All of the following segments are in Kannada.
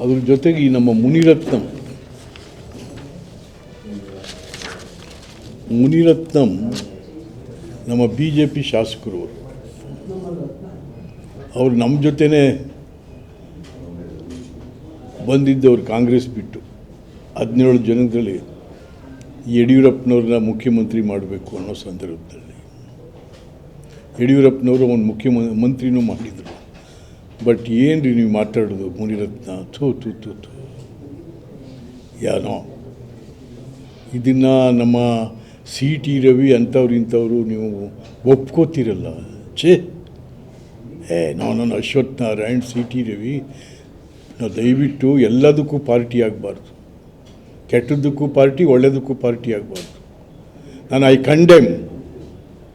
ಅದ್ರ ಜೊತೆಗೆ ಈ ನಮ್ಮ ಮುನಿರತ್ನಂ. ಮುನಿರತ್ನಂ ನಮ್ಮ ಬಿ ಜೆ ಪಿ ಶಾಸಕರು ಅವರು ನಮ್ಮ ಜೊತೆನೇ ಬಂದಿದ್ದವ್ರು ಕಾಂಗ್ರೆಸ್ ಬಿಟ್ಟು ಹದಿನೇಳು ಜನದಲ್ಲಿ ಯಡಿಯೂರಪ್ಪನವ್ರನ್ನ ಮುಖ್ಯಮಂತ್ರಿ ಮಾಡಬೇಕು ಅನ್ನೋ ಸಂದರ್ಭದಲ್ಲಿ. ಯಡಿಯೂರಪ್ಪನವರು ಅವನು ಮುಖ್ಯಮಂತ್ರಿನೂ ಮಂತ್ರಿನೂ ಮಾಡಿದರು. ಬಟ್ ಏನು ನೀವು ಮಾತಾಡೋದು? ಮುನಿರತ್ನ. ಥೂ ಥೂ ಥೂ ಥೂ. ಯಾನೋ ಇದನ್ನು ನಮ್ಮ ಸಿ ಟಿ ರವಿ ಅಂಥವ್ರು ಇಂಥವ್ರು ನೀವು ಒಪ್ಕೋತೀರಲ್ಲ? ಛೇ. ಏ ನಾವು ನನ್ನ ಅಶ್ವಥ್ ನಾರಾಯಣ್ ಸಿ ಟಿ ರವಿ. ನಾವು ದಯವಿಟ್ಟು ಎಲ್ಲದಕ್ಕೂ ಪಾರ್ಟಿ ಆಗಬಾರ್ದು. ಕೆಟ್ಟದ್ದಕ್ಕೂ ಪಾರ್ಟಿ ಒಳ್ಳೆಯದಕ್ಕೂ ಪಾರ್ಟಿ ಆಗಬಾರ್ದು. ನಾನು, ಐ ಕಂಡೆಮ್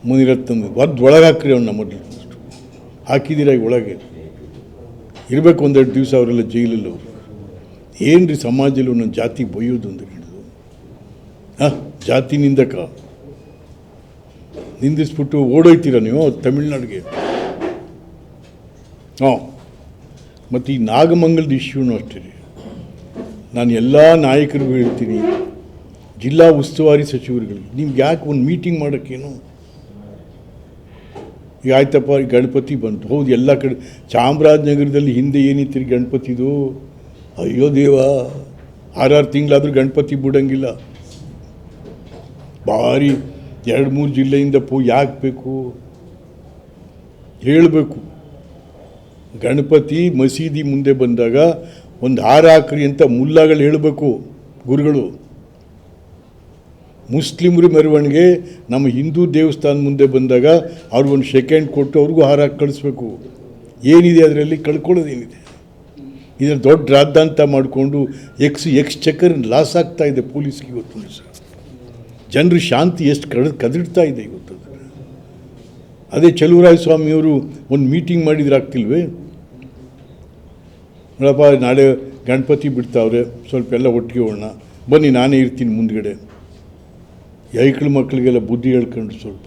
ಮುನಿರತ್ನ ಒದ್ದು ಒಳಗೆ ಹಾಕ್ರಿ ಅವ್ನ ಮೊದಲು ಹಾಕಿದ್ದೀರ ಈಗ ಒಳಗೆ. ಇರಬೇಕು ಒಂದೆರಡು ದಿವಸ ಅವರೆಲ್ಲ ಜೈಲಲ್ಲಿ ಅವರು ಏನು ರೀ ಸಮಾಜದಲ್ಲಿ ಒಂದೊಂದು ಜಾತಿ ಬೊಯ್ಯೋದು ಅಂತ ಹೇಳಿದ್ರು ಹಾಂ, ಜಾತಿ ನಿಂದಕ? ನಿಂದಿಸ್ಬಿಟ್ಟು ಓಡೋಯ್ತೀರ ನೀವು ತಮಿಳ್ನಾಡಿಗೆ? ಹಾಂ. ಮತ್ತು ಈ ನಾಗಮಂಗಲದ ಇಶ್ಯೂನು ಅಷ್ಟೇ ರೀ. ನಾನು ಎಲ್ಲ ನಾಯಕರಿಗೂ ಹೇಳ್ತೀನಿ, ಜಿಲ್ಲಾ ಉಸ್ತುವಾರಿ ಸಚಿವರುಗಳಿಗೆ, ನಿಮ್ಗೆ ಯಾಕೆ ಒಂದು ಮೀಟಿಂಗ್ ಮಾಡೋಕ್ಕೇನು? ಈಗ ಆಯ್ತಪ್ಪ ಗಣಪತಿ ಬಂತು. ಹೌದು, ಎಲ್ಲ ಕಡೆ, ಚಾಮರಾಜನಗರದಲ್ಲಿ ಹಿಂದೆ ಏನಿತ್ತು ಗಣಪತಿದು ಅಯ್ಯೋ ದೇವ, ಆರಾರು ತಿಂಗಳಾದರೂ ಗಣಪತಿ ಬಿಡಂಗಿಲ್ಲ. ಭಾರಿ ಎರಡು ಮೂರು ಜಿಲ್ಲೆಯಿಂದ ಪೂ, ಯಾಕೆ ಬೇಕು? ಹೇಳಬೇಕು. ಗಣಪತಿ ಮಸೀದಿ ಮುಂದೆ ಬಂದಾಗ ಒಂದು ಹಾರ ಅಂತ ಮುಲ್ಲಾಗಳು ಹೇಳಬೇಕು ಗುರುಗಳು. ಮುಸ್ಲಿಮರು ಮೆರವಣಿಗೆ, ನಮ್ಮ ಹಿಂದೂ ದೇವಸ್ಥಾನ ಮುಂದೆ ಬಂದಾಗ ಅವ್ರು ಒಂದು ಸೆಕೆಂಡ್ ಕೊಟ್ಟು ಅವ್ರಿಗೂ ಹಾರ ಕಳಿಸ್ಬೇಕು. ಏನಿದೆ ಅದರಲ್ಲಿ? ಕಳ್ಕೊಳ್ಳೋದೇನಿದೆ? ಇದನ್ನು ದೊಡ್ಡ ರಾದ್ದಾಂತ ಮಾಡಿಕೊಂಡು ಎಕ್ಸ್ ಎಕ್ಸ್ ಚಕ್ಕರ್ ಲಾಸ್ ಆಗ್ತಾ ಇದೆ ಪೊಲೀಸ್ಗೆ ಇವತ್ತು ಸರ್ ಜನರು ಶಾಂತಿ ಎಷ್ಟು ಕಡ ಕದಿಡ್ತಾ ಇದೆ ಇವತ್ತು. ಅದೇ ಚಲುವರಾಯ ಸ್ವಾಮಿಯವರು ಒಂದು ಮೀಟಿಂಗ್ ಮಾಡಿದ್ರೆ ಆಗ್ತಿಲ್ವೇ? ನೋಡಪ್ಪ, ನಾಳೆ ಗಣಪತಿ ಬಿಡ್ತಾವ್ರೆ, ಸ್ವಲ್ಪ ಎಲ್ಲ ಒಟ್ಟಿಗೆ ಹೋಗೋಣ. ಬನ್ನಿ, ನಾನೇ ಇರ್ತೀನಿ ಮುಂದ್ಗಡೆ. ಐಕ್ಳು ಮಕ್ಕಳಿಗೆಲ್ಲ ಬುದ್ಧಿ ಹೇಳ್ಕೊಂಡು ಸ್ವಲ್ಪ